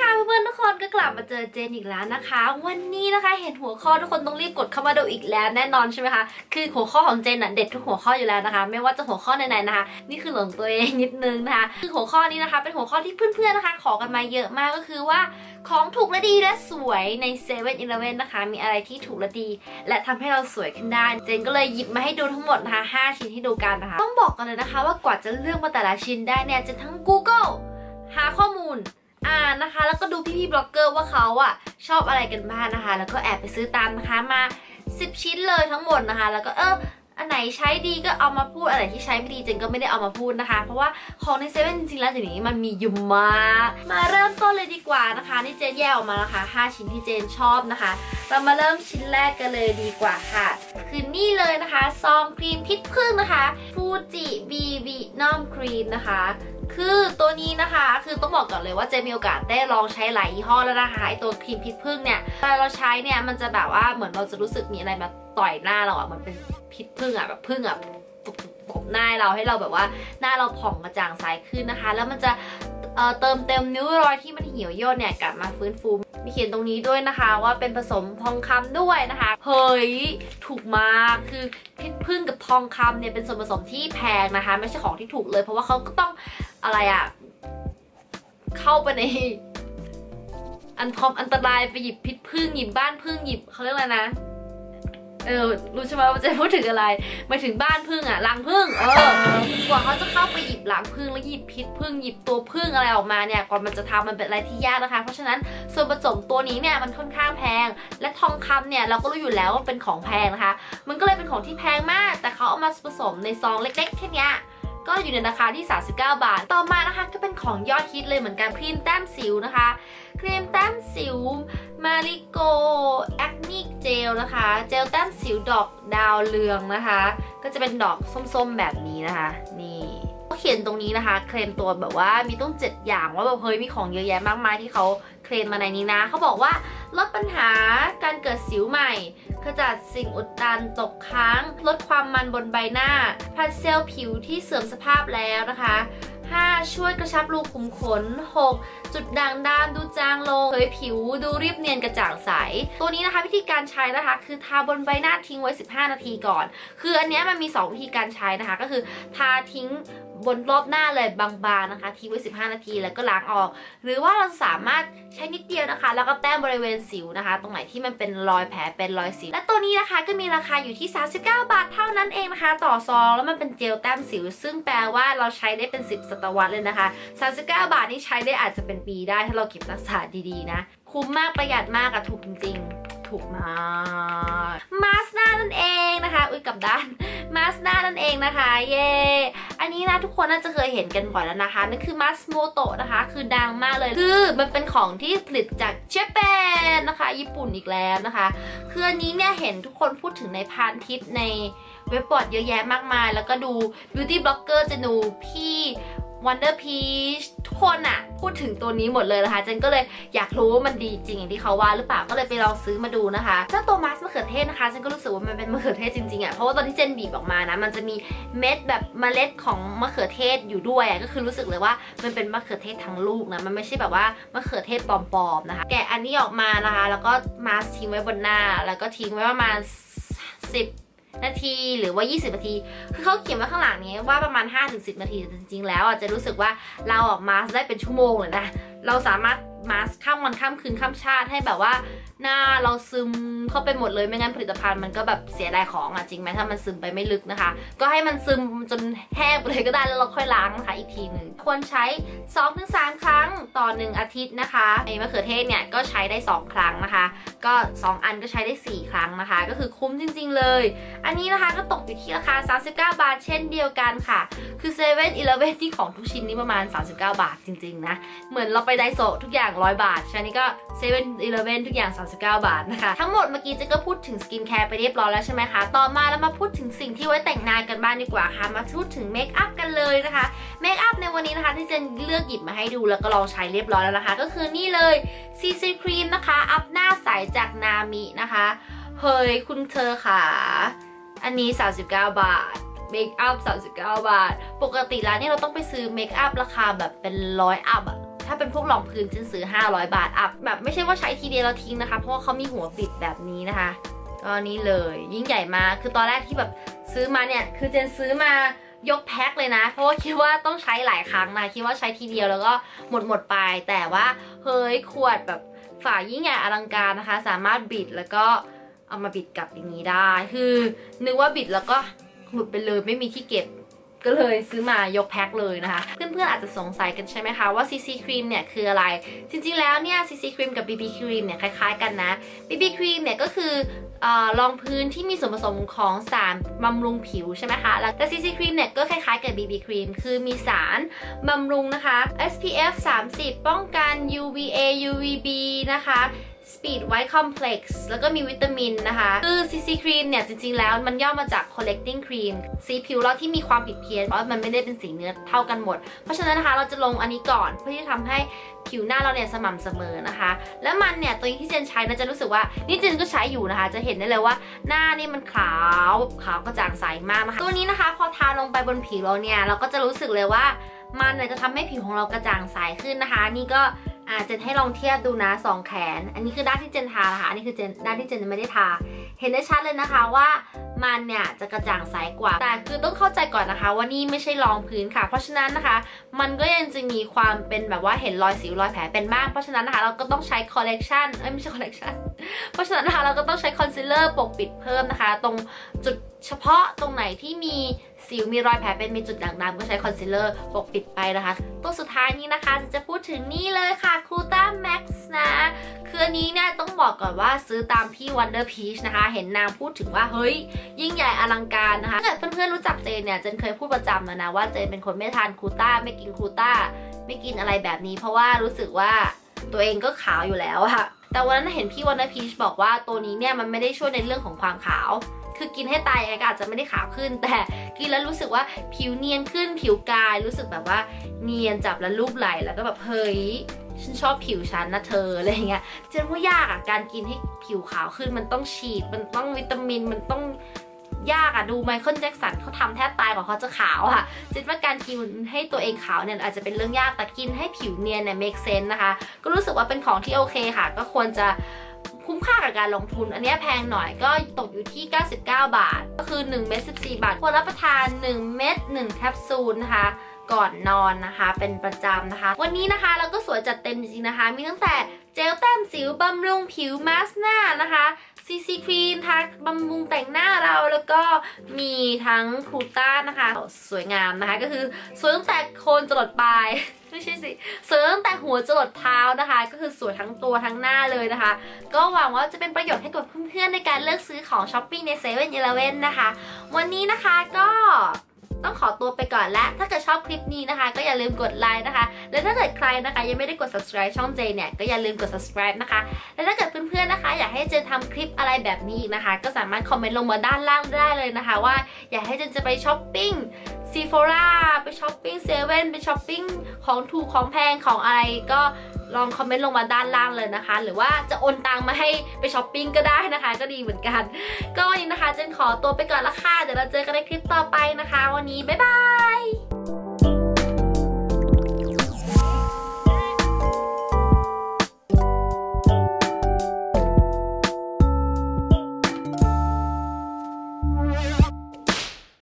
ค่ะเพื่อนๆทุกคนก็กลับมาเจอเจนอีกแล้วนะคะ วันนี้นะคะเห็นหัวข้อทุกคนต้องรีบกดเข้ามาดูอีกแล้วแน่นอนใช่ไหมคะคือหัวข้อของเจนน่ะเด็ดทุกหัวข้ออยู่แล้วนะคะ ไม่ว่าจะหัวข้อไหนๆนะคะ นี่คือหลงตัวเองนิดนึงนะคะคือหัวข้อนี้นะคะ เป็นหัวข้อที่เพื่อนๆนะคะ ขอกันมาเยอะมากก็คือว่าของถูกและดีและสวยใน7 e เ e ่ e อนะคะ มีอะไรที่ถูกและดี และทำให้เราสวยขึ้นได้เจนก็เลยหยิบมาให้ดูทั้งหมดนะคะ5ชิ้นให้ดูกันนะคะต้องบอกกันเลยนะคะ ว่ากว่าจะเลือกมาแต่ละชิ้นได้เนี่ยเจนทั้ง Google หาข้อมูล อ่านนะคะ แล้วก็ดูพี่ๆบล็อกเกอร์ว่าเขาอะชอบอะไรกันบ้างนะคะ แล้วก็แอบไปซื้อตามนะคะมา 10 ชิ้นเลยทั้งหมดนะคะ แล้วก็เอออันไหนใช้ดีก็เอามาพูดอันไหนที่ใช้ไม่ดีเจนก็ไม่ได้เอามาพูดนะคะ เพราะว่าของในเซเว่นจริงๆแล้วเดี๋ยวนี้มันมียุ่มากมาเริ่มต้นเลยดีกว่านะคะนี่เจนแยกออกมานะคะ 5 ชิ้นที่เจนชอบนะคะ เรามาเริ่มชิ้นแรกกันเลยดีกว่าค่ะ คือนี่เลยนะคะซองครีมพิษพึ่งนะคะฟูจิบีบีนอมครีมนะคะ คือตัวนี้นะคะคือต้องบอกก่อนเลยว่าเจมีโอกาสได้ลองใช้หลายยี่ห้อแล้วนะคะไอตัวครีมพิษพึ่งเนี่ยเวลาเราใช้เนี่ยมันจะแบบว่าเหมือนเราจะรู้สึกมีอะไรมาต่อยหน้าเราอะมันเป็นพิษพึ่งอะแบบพึ่งอะตบหน้าเราให้เราแบบว่าหน้าเราผ่องกระจ่างใสขึ้นนะคะ แล้วมันจะเเติมเต็มนิ้วรอยที่มันเหี่ยวย่นเนี่ยกลับมาฟื้นฟูมีเขียนตรงนี้ด้วยนะคะว่าเป็นผสมทองคำด้วยนะคะเฮ้ยถูกมากคือพิษพึ่งกับทองคำเนี่ยเป็นส่วนผสมที่แพงนะคะ ไม่ใช่ของที่ถูกเลย เพราะว่าเขาก็ต้อง อะไรอะเข้าไปใน อันความอันตรายไปหยิบพิษพึ่งหยิบบ้านพึ่งหยิบเขาเรียกอะไรนะเออรู้ใช่ไหมว่าจะพูดถึงอะไรหมายถึงบ้านพึ่งอะรังพึ่งเออกว่าเขาจะเข้าไปหยิบรังพึ่งแล้วหยิบพิษพึ่งหยิบตัวพึ่งอะไรออกมาเนี่ยก่อนมันจะทำมันเป็นอะไรที่ยากนะคะ เพราะฉะนั้นส่วนผสมตัวนี้เนี่ยมันค่อนข้างแพง และทองคำเนี่ยเราก็รู้อยู่แล้วว่าเป็นของแพงนะคะ มันก็เลยเป็นของที่แพงมาก แต่เขาเอามาผสมในซองเล็กๆแค่นี้ ก็อยู่ในราคาที่ 39 บาท ต่อมานะคะก็เป็นของยอดฮิตเลยเหมือนกันครีมแต้มสิวนะคะ ครีมแต้มสิวมาริโกแอคนิกเจลนะคะ เจลแต้มสิวดอกดาวเรืองนะคะ ก็จะเป็นดอกส้มๆแบบนี้นะคะ นี่ เขียนตรงนี้นะคะ เคลมตัวแบบว่ามีต้อง 7 อย่างว่าแบบเฮ้ยมีของเยอะแยะมากมายที่เขาเคลมมาในนี้นะ เขาบอกว่าลดปัญหาการเกิดสิวใหม่ขจัดสิ่งอุดตันตกค้าง ลดความมันบนใบหน้าพัดเซลล์ผิวที่เสื่อมสภาพแล้วนะคะ 5. ช่วยกระชับรูขุมขน 6. จุดด่างดำดูจางลงเผยผิวดูเรียบเนียนกระจ่างใส ตัวนี้นะคะวิธีการใช้นะคะ คือทาบนใบหน้าทิ้งไว้ 15 นาทีก่อน คืออันนี้มันมี 2 วิธีการใช้นะคะ ก็คือทาทิ้งบนรอบหน้าเลยบางๆนะคะทิ้งไว้ 15 นาทีแล้วก็ล้างออก หรือว่าเราสามารถใช้นิดเดียวนะคะ แล้วก็แต้มบริเวณสิวนะคะ ตรงไหนที่มันเป็นรอยแผลเป็นรอยสิวและตัวนี้นะคะก็มีราคาอยู่ที่ 39 บาทเท่านั้นเองนะคะ ต่อซองแล้วมันเป็นเจลแต้มสิว ซึ่งแปลว่าเราใช้ได้เป็น 10 ศตวรรษเลยนะคะ 39 บาทนี่ใช้ได้อาจจะเป็นปีได้ถ้าเราเก็บรักษาดีๆนะ คุ้มมากประหยัดมากอะถูกจริงๆถูกมาก อุ้ยกับด้านมาสนานั่นเองนะคะ เย่อันนี้นะทุกคนน่าจะเคยเห็นกันก่อนแล้วนะคะ นั่นคือมัสโมโตะนะคะ คือดังมากเลย คือมันเป็นของที่ผลิตจากเจแปนนะคะ ญี่ปุ่นอีกแล้วนะคะ คืออันนี้เนี่ยเห็นทุกคนพูดถึงในพานทิปในเว็บบอร์ดเยอะแยะมากมาย แล้วก็ดู beauty blogger จะดูพี่ Wonder Peach ทุกคนอะ พูดถึงตัวนี้หมดเลยนะคะเจนก็เลยอยากรู้ว่ามันดีจริงอย่างที่เขาว่าหรือเปล่าก็เลยไปลองซื้อมาดูนะคะเจ้าตัวมาสมะเขือเทศนะคะเจนก็รู้สึกว่ามันเป็นมะเขือเทศจริงๆอะเพราะว่าตอนที่เจนบีบออกมานะมันจะมีเม็ดแบบเมล็ดของมะเขือเทศอยู่ด้วยก็คือรู้สึกเลยว่ามันเป็นมะเขือเทศทั้งลูกนะมันไม่ใช่แบบว่ามะเขือเทศปลอมๆนะคะแกะอันนี้ออกมานะคะ แล้วก็มาสทิ้งไว้บนหน้า แล้วก็ทิ้งไว้ประมาณ10 นาทีหรือว่า 20 นาที คือเขาเขียนไว้ข้างหลังนี้ว่าประมาณ 5-10 นาทีแต่จริงๆ แล้วอะจะรู้สึกว่าเราออกมาได้เป็นชั่วโมงเลยนะ เราสามารถมาสข้ามวันข้ามคืนข้ามชาติให้แบบว่า หน้าเราซึมเข้าไปหมดเลยไม่งั้นผลิตภัณฑ์มันก็แบบเสียดายของอะจริงไหมถ้ามันซึมไปไม่ลึกนะคะ ก็ให้มันซึมจนแห้งไปเลยก็ได้แล้วเราค่อยล้างนะคะอีกทีหนึ่งควรใช้ 2-3 ครั้งต่อ 1 อาทิตย์นะคะไอ้มะเขือเทศเนี่ยก็ใช้ได้ 2 ครั้งนะคะ ก็ 2 อันก็ใช้ได้ 4 ครั้งนะคะ ก็คือคุ้มจริง ๆ เลย อันนี้นะคะก็ตกอยู่ที่ราคา 39 บาท เช่นเดียวกันค่ะ คือ7 e เ e ่ e อที่ของทุกชิ้นนี้ประมาณ 39 บาทจริงๆนะเหมือนเราไปไดโซทุกอย่าง 100 บาทชานี้ก็7 e เ e ่ e ทุกอย่าง 39บาทนะคะ ทั้งหมดเมื่อกี้เจะก็พูดถึงสกินแคร์ไปเรียบร้อยแล้วใช่ไหมคะ ต่อมาแล้วมาพูดถึงสิ่งที่ไว้แต่งหน้ากันบ้างดีกว่าค่ะ มาพูดถึงเมคอัพกันเลยนะคะ เมคอัพในวันนี้นะคะที่เจนเลือกหยิบมาให้ดูแล้วก็ลองใช้เรียบร้อยแล้วนะคะ ก็คือนี่เลย CC Cream นะคะ อัพหน้าใสจากนามินะคะ เฮ้ยคุณเธอค่ะ อันนี้ 39 บาทเมคอัพ39 บาท ปกติร้านนี้เราต้องไปซื้อเมคอัพราคาแบบเป็นร้อยอัพอะ ถ้าเป็นพวกรองพื้นเจนซื้อ 500 บาทอัพแบบไม่ใช่ว่าใช้ทีเดียวแล้วทิ้งนะคะ เพราะว่าเขามีหัวปิดแบบนี้นะคะก็นี้เลยยิ่งใหญ่มากคือตอนแรกที่แบบซื้อมาเนี่ยคือเจนซื้อมายกแพ็คเลยนะ เพราะว่าคิดว่าต้องใช้หลายครั้งนะคิดว่าใช้ทีเดียวแล้วก็หมดหมดไป แต่ว่าเฮ้ยขวดแบบฝายิ่งใหญ่อลังการนะคะ สามารถบิดแล้วก็เอามาบิดกลับอย่างนี้ได้ คือนึกว่าบิดแล้วก็หลุดไปเลยไม่มีที่เก็บ ก็เลยซื้อมายกแพ็คเลยนะคะ เพื่อนๆอาจจะสงสัยกันใช่ไหมคะว่า CC ครีมเนี่ยคืออะไร จริงๆแล้วเนี่ย CC ครีมกับ BB ครีมเนี่ยคล้ายๆกันนะ BB ครีมเนี่ยก็คือรองพื้นที่มีส่วนผสมของสารบำรุงผิวใช่ไหมคะ แล้วแต่ CC ครีมเนี่ยก็คล้ายๆกับ BB ครีม คือมีสารบำรุงนะคะ SPF 30 ป้องกัน UVA UVB นะคะ Speed White Complex แล้วก็มีวิตามินนะคะ คือ CC Cream เนี่ย จริง ๆ แล้วมันย่อมาจาก Collecting Cream สีผิวเราที่มีความผิดเพี้ยนเพราะมันไม่ได้เป็นสีเนื้อเท่ากันหมด เพราะฉะนั้นนะคะเราจะลงอันนี้ก่อนเพื่อที่จะทำให้ผิวหน้าเราเนี่ยสม่ำเสมอนะคะ แล้วมันเนี่ยตัวที่เจนใช้นะจะรู้สึกว่านี่เจนก็ใช้อยู่นะคะ จะเห็นได้เลยว่าหน้านี่มันขาวขาวกระจ่างใสมากนะคะตัวนี้นะคะ พอทาลงไปบนผิวเราเนี่ยเราก็จะรู้สึกเลยว่ามันเนี่ยจะทำให้ผิวของเรากระจ่างใสขึ้นนะคะ นี่ก็ อ่าเจนให้ลองเทียบดูนะสองแขน อันนี้คือด้านที่เจนทานะคะอันนี้คือเจนด้านที่เจนไม่ได้ทา เห็นได้ชัดเลยนะคะว่ามันเนี่ยจะกระจ่างใสกว่า แต่คือต้องเข้าใจก่อนนะคะ ว่านี่ไม่ใช่รองพื้นค่ะ เพราะฉะนั้นนะคะ มันก็ยังจะมีความเป็นแบบว่าเห็นรอยสิวรอยแผลเป็นบ้าง เพราะฉะนั้นนะคะเราก็ต้องใช้คอลเลกชันเอ้ยไม่ใช่คอลเลกชันเพราะฉะนั้นนะคะเราก็ต้องใช้คอนซีลเลอร์ปกปิดเพิ่มนะคะ ตรงจุด เฉพาะตรงไหนที่มีสิวมีรอยแผลเป็นมีจุดด่างดำก็ใช้คอนซีลเลอร์ปกปิดไปนะคะ ตัวสุดท้ายนี้นะคะจะพูดถึงนี่เลยค่ะคูต้าแม็กซ์นะ คืออันนี้เนี่ยต้องบอกก่อนว่าซื้อตามพี่ Wonder Peach นะคะ เห็นนางพูดถึงว่าเฮ้ย ยิ่งใหญ่อลังการนะคะถ้าเกิดเพื่อนๆรู้จักเจนเนี่ย เจนเคยพูดประจำแล้วนะว่าเจนเป็นคนไม่ทานคูต้าไม่กินคูต้าไม่กินอะไรแบบนี้ เพราะว่ารู้สึกว่าตัวเองก็ขาวอยู่แล้วอะแต่วันนั้นเห็นพี่ Wonder Peach บอกว่าตัวนี้เนี่ยมันไม่ได้ช่วยในเรื่องของความขาว คือกินให้ตายยังไงก็อาจจะไม่ได้ขาวขึ้น แต่กินแล้วรู้สึกว่าผิวเนียนขึ้นผิวกายรู้สึกแบบว่าเนียนจับแล้วรูปไหลแล้วก็แบบเฮ้ยฉันชอบผิวฉันนะเธออะไรเงี้ยเจนว่ายากอะการกินให้ผิวขาวขึ้นมันต้องฉีด มันต้องวิตามินมันต้องยากอะดูไมเคิลแจ็คสันเขาทำแทบตายกว่าเขาจะขาวอะเจนว่าการกินให้ตัวเองขาวเนี่ยอาจจะเป็นเรื่องยากแต่กินให้ผิวเนียนเนี่ย make sense นะคะ ก็รู้สึกว่าเป็นของที่โอเคค่ะ ก็ควรจะ คุ้มค่ากับการลงทุน อันนี้แพงหน่อยก็ตกอยู่ที่ 99 บาท ก็คือ1เม็ด14 บาทควรรับประทาน 1 เม็ด1แคปซูลนะคะก่อนนอนนะคะ เป็นประจำนะคะ วันนี้นะคะเราก็สวยจัดเต็มจริงๆนะคะ มีตั้งแต่เจลแต้มสิวบำรุงผิวมาสก์หน้านะคะซีซีครีมทาบำรุงแต่งหน้าเราแล้วก็มีทั้งคูต้านะคะ สวยงามนะคะ ก็คือสวยตั้งแต่โคนจรดปลาย ไม่ใช่สิสวยตั้งแต่หัวจรดเท้านะคะ ก็คือสวยทั้งตัวทั้งหน้าเลยนะคะ ก็หวังว่าจะเป็นประโยชน์ให้กับเพื่อนๆในการเลือกซื้อของช้อปปิ้งในเซเว่นอีเลเว่นนะคะ วันนี้นะคะก็ ต้องขอตัวไปก่อนและถ้าเกิดชอบคลิปนี้นะคะ ก็อย่าลืมกดไลค์นะคะ และถ้าเกิดใครนะคะ ยังไม่ได้กด subscribe ช่องเจเนี่ยก็อย่าลืมกด subscribe นะคะ และถ้าเกิดเพื่อนๆนะคะ อยากให้เจนทำคลิปอะไรแบบนี้อีกนะคะ ก็สามารถคอมเมนต์ลงมาด้านล่างได้เลยนะคะ ว่าอยากให้เจนจะไปช้อปปิ้งซีโฟราไปช้อปปิ้งเซเว่นไปช้อปปิ้งของถูกของแพงของอะไรก็ ลองคอมเมนต์ลงมาด้านล่างเลยนะคะ หรือว่าจะโอนตังมาให้ไปช้อปปิ้งก็ได้นะคะ ก็ดีเหมือนกัน ก็วันนี้นะคะเจนขอตัวไปก่อนละค่ะ เดี๋ยวเราเจอกันในคลิปต่อไปนะคะ วันนี้บ๊ายบาย